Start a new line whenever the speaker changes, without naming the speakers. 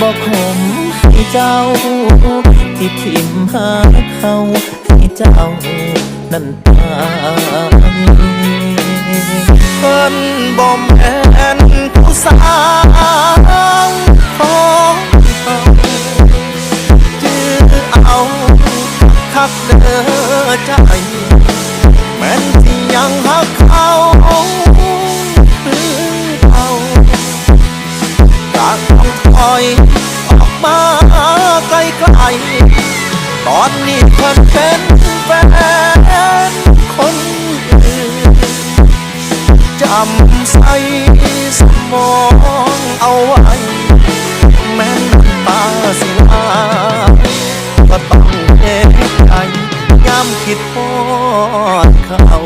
บอกขมให้เจ้า ที่ทิมหาเขาให้เจ้านั่นตายเพิ่นบ่แม่นผู้สาวของเจื้อเอาคักเด้อใจ แม่นที่ยังหักเขา อ่อย ออกมาไกลไกลตอนนี้เธอเป็นแฟนคนอื่นจำใส่สมองเอาไว้แม้นตาสิลาก็ต้องเห็นใจยามคิดพอดเขา